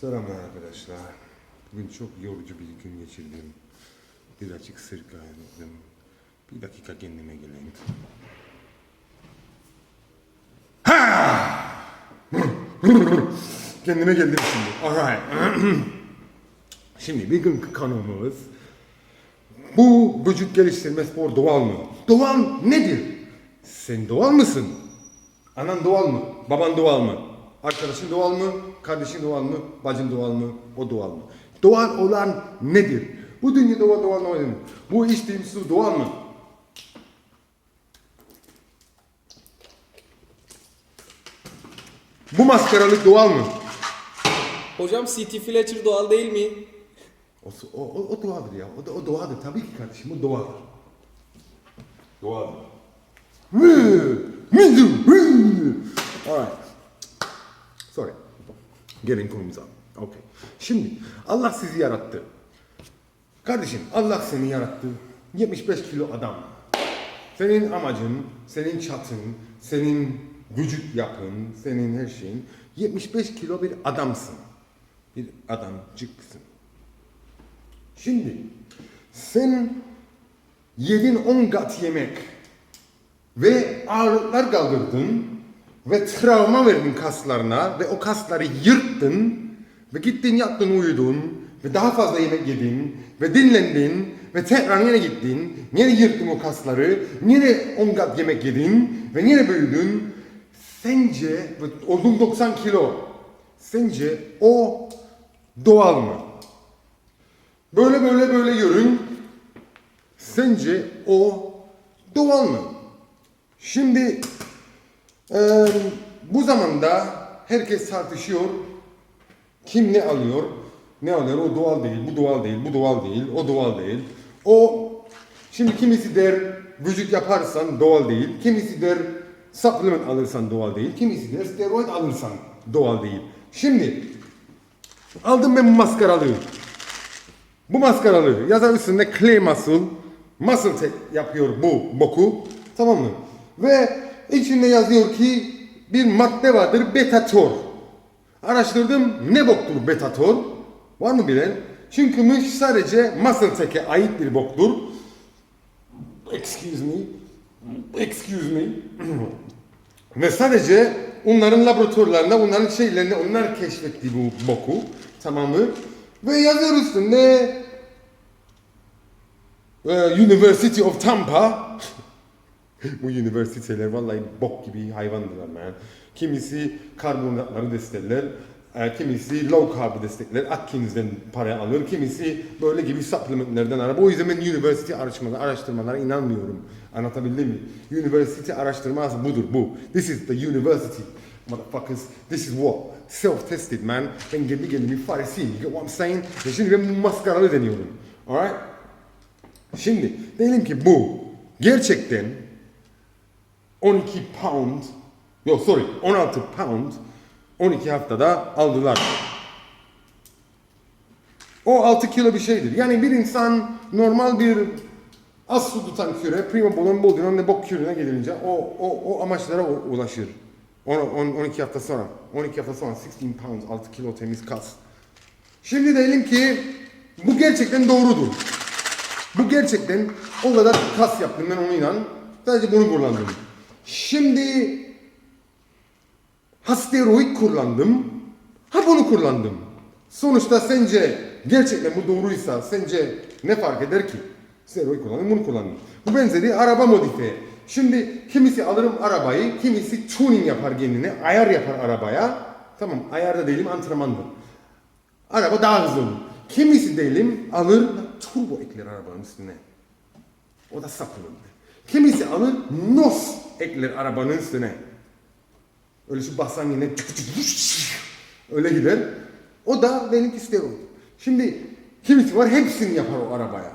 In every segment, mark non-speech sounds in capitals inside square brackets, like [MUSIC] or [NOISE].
Selamlar arkadaşlar. Bugün çok yorucu bir gün geçirdim. Birazcık sırtlandım. Bir dakika kendime geleyim. Ha! [LAUGHS] kendime geldim şimdi. Alright. [CLEARS THROAT] şimdi bir gün konumuz bu vücut geliştirme spor doğal mı? Doğal nedir? Sen doğal mısın? Anan doğal mı? Baban doğal mı? Arkadaşın doğal mı? Kardeşin doğal mı? Bacın doğal mı? O doğal mı? Doğal olan nedir? Bu dünyada doğal, doğal nedir? Bu içtiğim su doğal mı? Bu maskaralık doğal mı? Hocam C.T. Fletcher doğal değil mi? O, o, o, doğadır ya. O, o doğadır. Tabii ki kardeşim o doğadır. Doğadır. Alright. Gelin konumuza. Okay. Şimdi Allah sizi yarattı. Kardeşim Allah seni yarattı. 75 kilo adam. Senin amacın, senin çatın, senin vücut yapın, senin her şeyin 75 kilo bir adamsın. Bir adamcıksın. Şimdi sen yedin 10 kat yemek ve ağırlıklar kaldırdın ve travma verdin kaslarına ve o kasları yırttın ve gittin yattın uyudun ve daha fazla yemek yedin ve dinlendin ve tekrar yine gittin yine yırttın o kasları yine 10 kat yemek yedin ve yine büyüdün sence oldun 90 kilo sence o doğal mı? Böyle böyle böyle yürün. Sence o doğal mı? Şimdi eee, bu zamanda herkes tartışıyor. Kim ne alıyor? Ne alıyor? O doğal değil, bu doğal değil, bu doğal değil, o doğal değil. O şimdi kimisi der vücut yaparsan doğal değil. Kimisi der supplement alırsan doğal değil. Kimisi der steroid alırsan doğal değil. Şimdi aldım ben bu maskaralığı. Bu maskaralı yazar üstünde clay muscle, muscle yapıyor bu boku. Tamam mı? Ve içinde yazıyor ki bir madde vardır betator. Araştırdım ne boktur betator? Var mı bilen? Çünkü sadece muscle teke ait bir boktur. Excuse me. Excuse me. [CLEARS THROAT] Ve sadece onların laboratuvarlarında, onların şeylerinde onlar keşfetti bu boku. Tamam mı? Ve yazıyor üstünde e, University of Tampa bu üniversiteler vallahi bok gibi hayvandırlar man. Kimisi karbonhidratları destekler, e, kimisi low carb destekler, Atkins'den para alır, kimisi böyle gibi supplementlerden arar. O yüzden ben üniversite araştırmalara, araştırmalara inanmıyorum. Anlatabildim mi? Üniversite araştırması budur bu. This is the university. Motherfuckers, this is what? Self-tested man. Ben kendi kendimi farisiyim. You get what I'm saying? Ve şimdi ben maskaralı deniyorum. Alright? Şimdi diyelim ki bu gerçekten 12 pound yok sorry 16 pound 12 haftada aldılar. O 6 kilo bir şeydir. Yani bir insan normal bir az su tutan küre, prima bolon boldinon ne bok kürene gelince o, o, o amaçlara ulaşır. 10, 10, 12 hafta sonra. 12 hafta sonra 16 pounds 6 kilo temiz kas. Şimdi diyelim ki bu gerçekten doğrudur. Bu gerçekten o kadar kas yaptım ben onu inan. Sadece bunu kullandım. Şimdi ha steroid kullandım. Ha bunu kullandım. Sonuçta sence gerçekten bu doğruysa sence ne fark eder ki? Steroid kullandım bunu kullandım. Bu benzeri araba modifiye. Şimdi kimisi alırım arabayı, kimisi tuning yapar kendine, ayar yapar arabaya. Tamam ayarda değilim antrenmandır. Araba daha hızlı olur. Kimisi değilim alır turbo ekler arabanın üstüne. O da supplement. Kimisi alır nos ekler arabanın üstüne. Öyle şu basan yine öyle gider. O da benimki steroid. Şimdi kimisi var hepsini yapar o arabaya.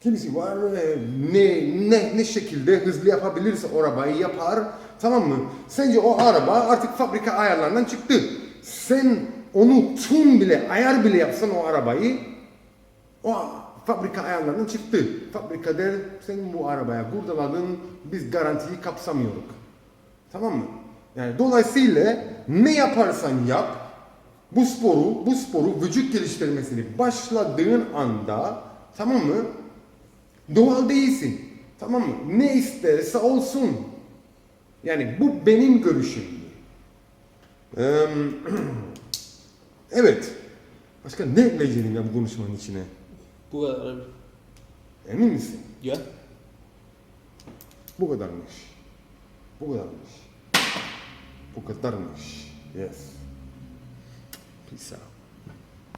Kimisi var e, ne ne ne şekilde hızlı yapabilirse o arabayı yapar. Tamam mı? Sence o araba artık fabrika ayarlarından çıktı. Sen onu tüm bile ayar bile yapsan o arabayı o fabrika ayarlarından çıktı. Fabrika der sen bu arabaya kurdaladın biz garantiyi kapsamıyoruz. Tamam mı? Yani dolayısıyla ne yaparsan yap bu sporu, bu sporu vücut geliştirmesini başladığın anda tamam mı? Doğal değilsin. Tamam mı? Ne isterse olsun. Yani bu benim görüşüm. [CLEARS THROAT] Evet. Başka ne ekleyeceğim ya bu konuşmanın içine? Bu kadar abi. Emin misin? Ya. Bu kadarmış. Bu kadarmış. Bu kadarmış. Yes. Peace out.